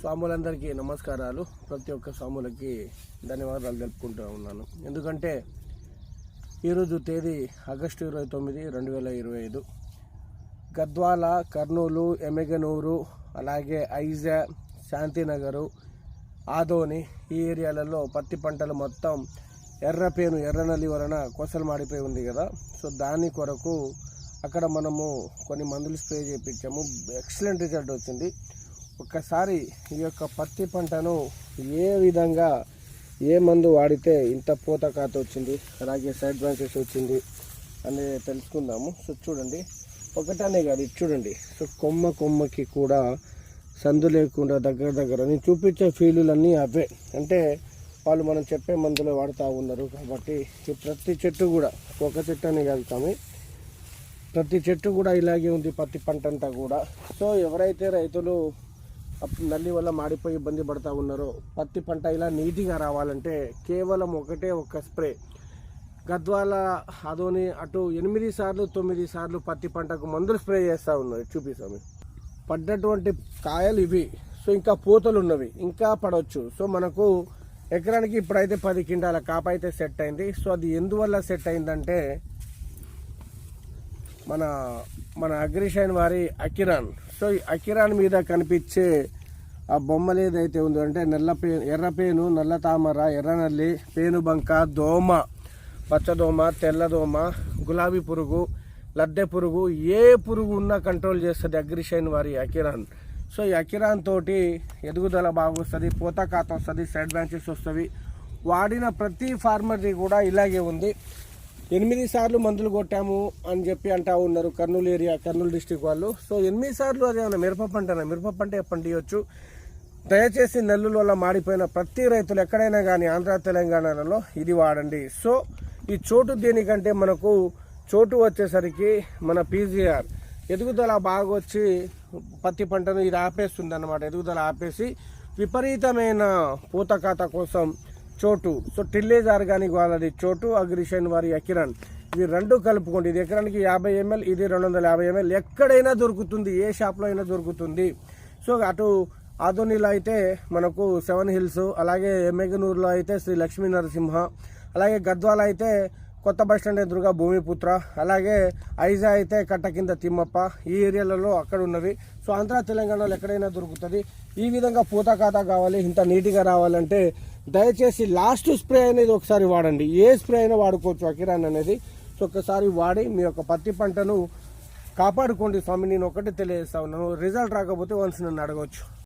స్వాములందరికీ నమస్కారాలు. ప్రతి ఒక్క స్వాములకి ధన్యవాదాలు తెలుపుకుంటూ ఉన్నాను. ఎందుకంటే ఈరోజు తేదీ ఆగస్టు ఇరవై తొమ్మిది రెండు వేల ఇరవై ఐదు. గద్వాల కర్నూలు ఎమెగనూరు అలాగే ఐజా శాంతినగరు ఆదోని ఈ ఏరియాలలో పత్తి పంటలు మొత్తం ఎర్రపేను ఎర్రనలి వలన కోసలు మాడిపోయి ఉంది కదా. సో దాని కొరకు అక్కడ మనము కొన్ని మందులు స్ప్రే చేయించాము ఎక్సలెంట్ రిజల్ట్ వచ్చింది. ఒక్కసారి ఈ యొక్క పత్తి పంటను ఏ విధంగా ఏ మందు వాడితే ఇంత పూత కాత వచ్చింది అలాగే సైడ్ బ్రాంచెస్ వచ్చింది అనేది తెలుసుకుందాము. సో చూడండి ఒకటనే కాదు ఇది చూడండి. సో కొమ్మ కొమ్మకి కూడా సందు లేకుండా దగ్గర దగ్గర నేను చూపించే ఫీలులన్నీ అవే. అంటే వాళ్ళు మనం చెప్పే మందులు వాడుతూ ఉన్నారు కాబట్టి ఈ ప్రతి చెట్టు కూడా ఒక చెట్టు అని కాదు కానీ ప్రతి చెట్టు కూడా ఇలాగే ఉంది పత్తి పంట అంతా కూడా. సో ఎవరైతే రైతులు నల్లి వల్ల మాడిపోయి ఇబ్బంది పడతా ఉన్నారో పత్తి పంట ఇలా నీటిగా రావాలంటే కేవలం ఒకటే ఒక స్ప్రే. గద్వాల అదోని అటు ఎనిమిది సార్లు తొమ్మిది సార్లు పత్తి పంటకు మందులు స్ప్రే చేస్తూ ఉన్నారు. చూపిస్తాము పడ్డటువంటి కాయలు ఇవి. సో ఇంకా పూతలు ఉన్నవి. ఇంకా పడవచ్చు. సో మనకు ఎకరానికి ఇప్పుడైతే పది కింటాల కాప అయితే సెట్ అయింది. సో అది ఎందువల్ల సెట్ అయిందంటే మన మన అగ్రిషైన్ వారి అకిరాన్. సో ఈ అకిరాన్ మీద కనిపించే ఆ బొమ్మలు ఏదైతే ఉందో అంటే నల్ల పేను ఎర్ర పేను నల్ల తామర ఎర్ర నల్లి పేను బంక దోమ పచ్చదోమ తెల్లదోమ గులాబీ పురుగు లద్దె పురుగు ఏ పురుగు ఉన్నా కంట్రోల్ చేస్తుంది అగ్రిషైన్ వారి అకిరాన్. సో ఈ అకిరాన్ తోటి ఎదుగుదల బాగా వస్తుంది పూత కాత వస్తుంది సైడ్ బ్రాంచెస్ వస్తుంది వాడిన ప్రతి ఫార్మర్ది కూడా ఇలాగే ఉంది. ఎనిమిది సార్లు మందులు కొట్టాము అని చెప్పి అంటా ఉన్నారు కర్నూలు ఏరియా కర్నూలు డిస్టిక్ వాళ్ళు. సో ఎనిమిది సార్లు అది ఏమైనా మిరప పంటనా మిరప పంట పండియొచ్చు? దయచేసి నెల్లుల వల్ల మాడిపోయిన ప్రతి రైతులు ఎక్కడైనా కానీ ఆంధ్ర తెలంగాణలలో ఇది వాడండి. సో ఈ చోటు దేనికంటే మనకు చోటు వచ్చేసరికి మన పీజీఆర్. ఎదుగుదల బాగా వచ్చి పత్తి పంటను ఇది ఆపేస్తుంది అన్నమాట ఎదుగుదల ఆపేసి విపరీతమైన పూతకాత కోసం చోటు. సో టిల్లేజ్ ఆర్గానిక్ వాళ్ళది చోటు అగ్రిషన్ వారి అకిరాన్ ఇవి రెండు కలుపుకోండి. ఇది ఎకరానికి యాభై ఎంఎల్ ఇది రెండు వందల యాభై ఎంఎల్. ఎక్కడైనా దొరుకుతుంది ఏ షాప్లో అయినా దొరుకుతుంది. సో అటు ఆదోనిలో అయితే మనకు సెవెన్ హిల్స్ అలాగే ఎమ్మెగనూరులో అయితే శ్రీ లక్ష్మీ నరసింహ అలాగే గద్వాల అయితే కొత్త బస్ స్టాండ్ ఎదురుగా భూమిపుత్ర అలాగే ఐజా అయితే కట్ట కింద తిమ్మప్ప. ఈ ఏరియాలలో అక్కడ ఉన్నవి. సో ఆంధ్ర తెలంగాణలో ఎక్కడైనా దొరుకుతుంది. ఈ విధంగా పూత ఖాతా కావాలి ఇంత నీట్గా రావాలంటే దయచేసి లాస్ట్ స్ప్రే అనేది ఒకసారి వాడండి. ఏ స్ప్రే అయినా వాడుకోవచ్చు అకిరాన్ అనేది. సో ఒకసారి వాడి మీ యొక్క పత్తి పంటను కాపాడుకోండి స్వామి. నేను ఒకటి తెలియజేస్తా ఉన్నాను. రిజల్ట్ రాకపోతే వన్స్ నన్ను అడగవచ్చు